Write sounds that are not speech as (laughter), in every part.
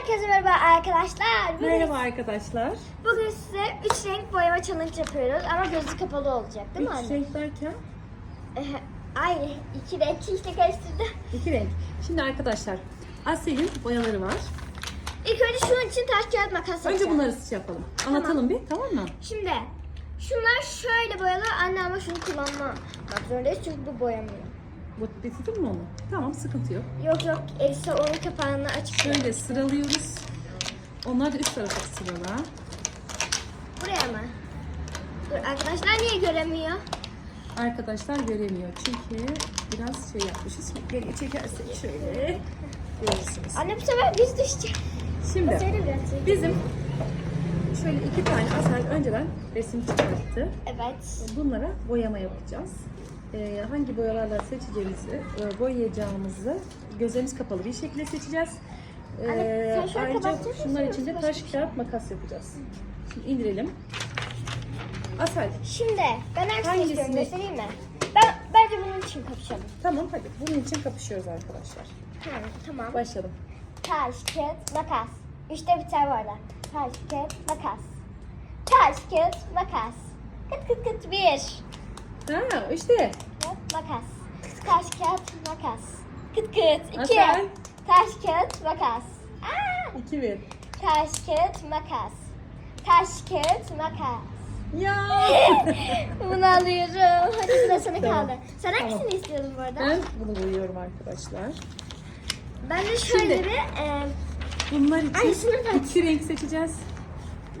Herkese merhaba arkadaşlar. Bugün, Merhaba arkadaşlar. bugün size 3 renk boyama challenge yapıyoruz ama gözü kapalı olacak değil mi Üç anne? renk derken Ee, Ay iki renk işte karıştırdım. iki renk. Şimdi arkadaşlar Asel'in boyaları var. İlk önce şunun için taş kağıt makas Önce yapacağız. bunları şey yapalım. Anlatalım bir tamam mı? Şimdi şunlar şöyle boyalı anne ama şunu kullanmak zorundayız çünkü bu boyamıyor. Bitirdin mi onu? Tamam sıkıntı yok. Yok yok Elisa onun kapağını açık. Şöyle sıralıyoruz. Onlar da üst tarafa sırala. Buraya mı? Dur arkadaşlar niye göremiyor? Arkadaşlar göremiyor çünkü biraz şey yapmışız. Geri çekersek şöyle görürsünüz. Anne bu sefer biz düşeceğiz. Şimdi bizim şöyle iki tane Asel önceden resim çıkarttı. Evet. Bunlara boyama yapacağız. Ee, hangi boyalarla seçeceğimizi, e, boyayacağımızı gözlerimiz kapalı bir şekilde seçeceğiz. Anne, sen şöyle ayrıca kapatacak şunlar mısın? için de Başka taş, şey. kağıt, makas yapacağız. Şimdi indirelim. Asel, Şimdi ben hangisini Hangisini? istiyorum göstereyim mi? Ben bence bunun için kapışalım. tamam hadi bunun için kapışıyoruz arkadaşlar. Tamam. Tamam. Başlayalım. Taş, kağıt, makas. Üçte biter bu arada. Taş, kağıt, makas. Taş, kağıt, makas. Kıt kıt kıt bir. Ha işte. Kağıt, makas. Taş, kağıt, makas. Kıt kıt iki. Asel. Taş, kağıt, makas. Aa! 2 1. Taş, kağıt, makas. Taş, kağıt, makas. Ya. (laughs) Bunu alıyorum. Hadi sıra sana Tamam. kaldı. Sen Tamam. hangisini istiyordun bu arada? ben bunu boyuyorum arkadaşlar. Ben de şöyle Şimdi- bir e, Bunlar Ay, için bak. iki renk seçeceğiz.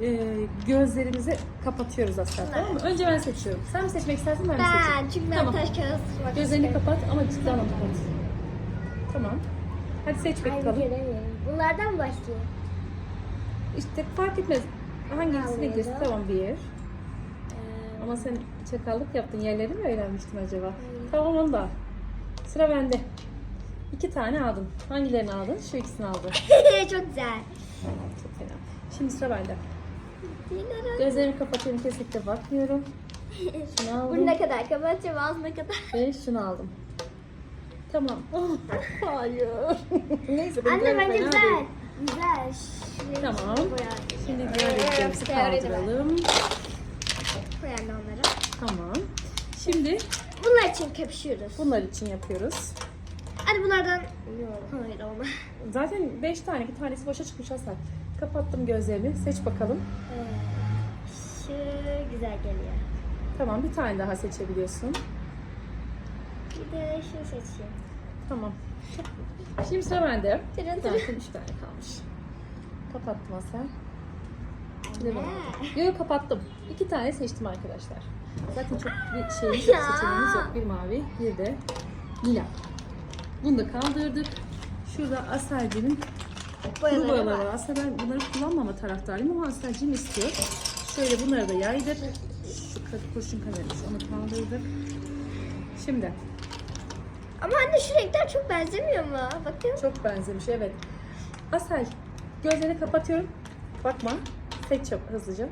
Ee, gözlerimizi kapatıyoruz aslında. Tamam mı? Önce ben seçiyorum. Sen mi seçmek istersin ben mi seçeyim? ben çünkü ben Tamam. taş kağıt makas Gözlerini isterim. kapat ama ciddi anlamda kapat. Tamam. Hadi seç bakalım. Bunlardan başlayayım? İşte fark etmez. Hangisini Alıyorum. girsin tamam bir. Ee, Ama sen çakallık yaptın. Yerleri mi öğrenmiştin acaba? Tamam onu da. Sıra bende. İki tane aldın. Hangilerini aldın? Şu ikisini aldın. (laughs) Çok güzel. Çok fena. Şimdi sıra bende. Gözlerimi kapatıyorum. Kesinlikle bakmıyorum. (laughs) Şunu aldım. Burnuna kadar kapatacağım ağzına kadar. Ve şunu aldım. Tamam. (laughs) Hayır. Neyse. benim Anne bence fena güzel. değil. Güzel. Şuraya Tamam. Şimdi diğer renklerimizi Teoride var. kaldıralım. Koyalım onları. Tamam. Şimdi Bunlar için kapışıyoruz. bunlar için yapıyoruz. Hadi bunlardan... Hayır olma. Zaten 5 tane bir tanesi boşa çıkmış Hasan. Kapattım gözlerimi. Seç bakalım. Ee, şu güzel geliyor. Tamam bir tane daha seçebiliyorsun. Bir de şunu seçeyim. Tamam. Şimdi sıra bende. Tırın Zaten tırın. 3 tane kalmış. Kapattım Hasan. Bir de. Yok yok kapattım. İki tane seçtim arkadaşlar. Zaten çok bir (laughs) şeyimiz yok, seçeneğimiz yok. Bir mavi, bir de lila. Bunu da kaldırdık. Şurada Aselci'nin Boyaları boyaları var. var. Aslında ben bunları kullanmama taraftarıyım ama Aselciğim istiyor. Şöyle bunları da yaydık. Şu kurşun kalemimiz onu kaldırdık. Şimdi Ama anne şu renkler çok benzemiyor mu? Bakın. çok benzemiş evet. Asel gözlerini kapatıyorum. Bakma. Seç çok hızlıca.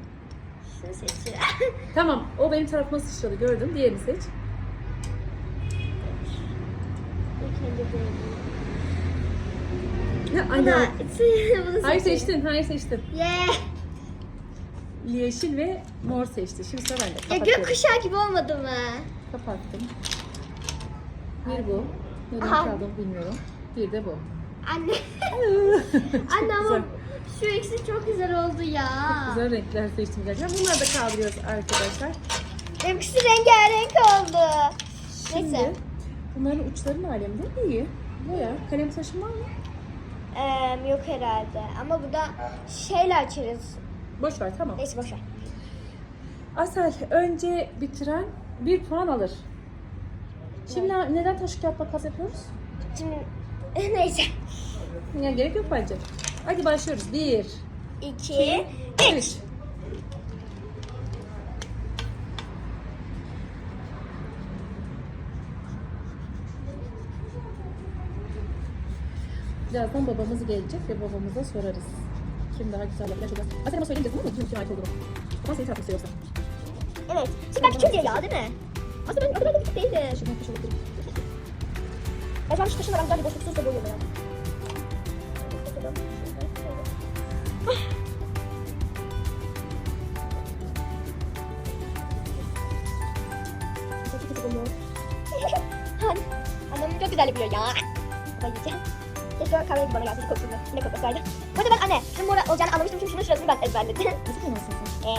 Şunu seçiyorum. (laughs) Tamam o benim tarafıma sıçradı gördüm. Diğerini seç. İlk (laughs) bunu Hayır seçtin, hayır seçtin. Yeah. Yeşil ve mor seçti. Şimdi sıra bende. Ya Kapatıyorum. gökkuşağı gibi olmadı mı? Kapattım. Bir bu. Neden Aha. kaldığını bilmiyorum. Bir de bu. Anne. Çok (laughs) Anne ama güzel. şu ikisi çok güzel oldu ya. Güzel renkler seçtim gerçekten. Bunları da kaldırıyoruz arkadaşlar. Benimkisi rengarenk oldu. Şimdi Neyse. bunların uçların alemde iyi. Bu ya. Kalem taşım var mı? Ee, yok herhalde. Ama bu da şeyle açarız. Boş ver tamam. Neyse boş ver. Asel önce bitiren bir puan alır. Şimdi neden taş kağıt makas yapıyoruz? Şimdi (laughs) neyse. Ya gerek yok bence. Hadi başlıyoruz. Bir, İki. üç. birazdan babamız gelecek ve babamıza sorarız. Kim daha güzel yapacak? Çok az. Sen ama söyleyeceğiz değil mi? Kim kime ait olduğunu. Ama seni tartmak istiyorsan. Evet. Şimdi belki çok ya değil mi? Aslında ben o kadar da küçük değil de. Şimdi taşı bakayım. Ya şu an şu taşın aramda bir boşluksuz da boyuyor yani. (laughs) Çok güzel yapıyor ya. Bayılacağım. Keşke o kahve bana gelseydi kokusunu. Ne kokusaydı. Bu arada ben anne, şunun burada olacağını anlamıştım çünkü şunun şurasını ben ezberledim. Nasıl kıymasın sen? Eee.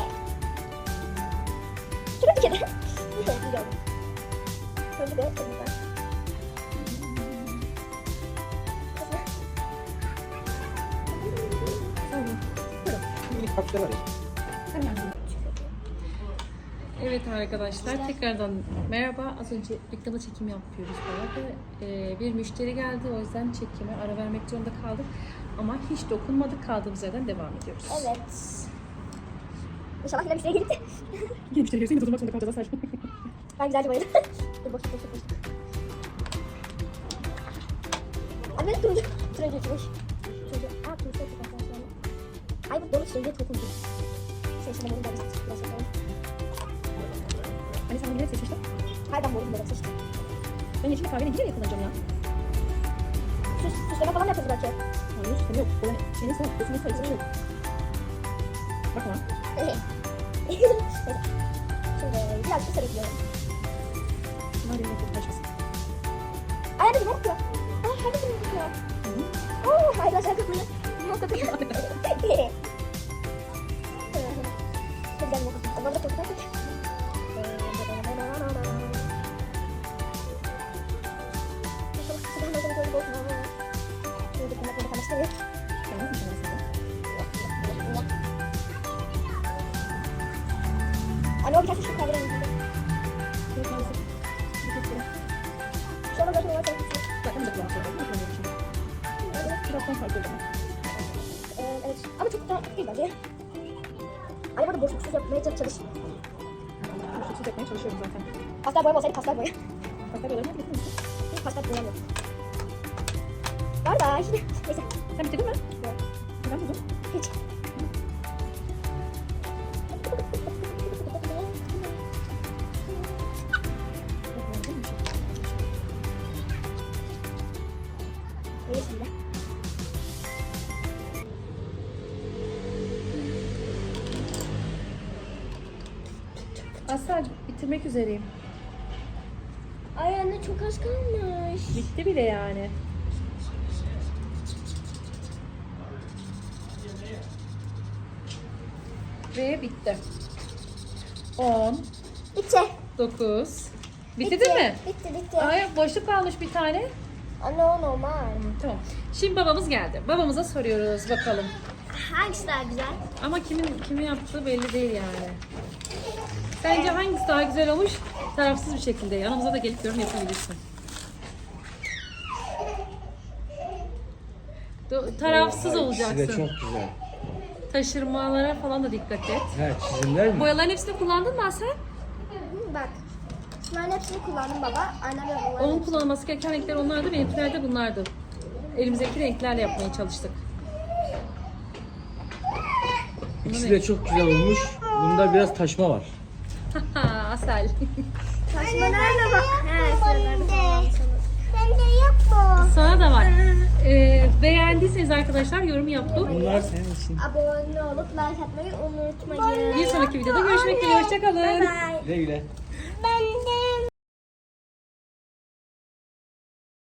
Şurada bir kere. Biliyorum. Şöyle bir kırmızı. Minik kapta var ya. Evet arkadaşlar tekrardan merhaba. Az önce reklama çekim yapıyoruz bu arada. Ee, bir müşteri geldi o yüzden çekime ara vermek zorunda kaldık. Ama hiç dokunmadık kaldığımız yerden devam ediyoruz. Evet. İnşallah yine bir şey gelip de Yine müşteri gelirse yine dokunmak zorunda kalacağız sadece. (laughs) ben güzelce bayıldım. (laughs) Dur boş boş boş. Anne turuncu. Turuncu turuncu. Turuncu. Aa turuncu. Ay bu dolu şeyde çok uzun. Şey şimdi bunu da biraz biraz yapalım. Hani sen bunu nereye seçmiştin? Hayır ben bunu da seçtim. Ben yeşil kahverengi nereye kullanacağım ya? Süs, süsleme falan yapıyoruz belki. Hayır sistemi yok. Böyle şeyin sana kesinlikle sayısı yok. Bak ama. Neyse. Şimdi biraz süs ekliyorum. Bunlar benim çok karışmasın. Ay hadi ne yapıyor? Aa hadi ne yapıyor? Oo hayır aşağı kapıyı. Ne kapıyı? Hadi gel bakalım. Allah'ım da korkak. Beğendin Anne o bir tane şu kahverengi. Evet, maalesef. Bu çok güzel. Şu an zaten var. Zaten de kullanmak zorunda. Yok, öyle bir şey. Birazdan fark. Ee, Evet ama çok da değil bence. Anne burada boşluksuz yapmaya çalış. Koşulsuz yapmaya çalışıyorum zaten. Pastel boyam olsaydı pastel boya. Hatta böyle getirir misin? Hiç pastel boyam yok. Da işte. Neyse. Sen bitirdin mi? Yok. Ben buldum. Hiç. Asla bitirmek üzereyim. Ay anne çok az kalmış. Bitti bile yani. Ve bitti. 10, Bitti. 9. Bitti mi? Bitti bitti. Ay boşluk kalmış bir tane. Anne o normal. Tamam. Şimdi babamız geldi. Babamıza soruyoruz bakalım. Hangisi daha güzel? Ama kimin kimin yaptığı belli değil yani. Sence hangisi daha güzel olmuş? Tarafsız bir şekilde yanımıza da gelip yorum yapabilirsin. Do- tarafsız İkisi de olacaksın. çok güzel. Taşırmalara falan da dikkat et. He çizimler mi? Boyaların hepsini kullandın mı sen? Bak. Bunların hepsini kullandım baba. Annem ve babam. Onun kullanılması gereken renkler onlardı, benimkiler de bunlardı. Elimizdeki renklerle yapmaya çalıştık. İkisi de çok güzel olmuş. Bunda biraz taşma var. (laughs) Asel. Taşma nerede bak? He, şuralarda. Bende yok mu? Sana da var. Ee, beğendiyseniz arkadaşlar yorum yaptık. Bunlar senin için. Abone olup like atmayı unutmayın. Bir sonraki videoda görüşmek üzere. Hoşçakalın. Bye bye. Güle güle. Ben de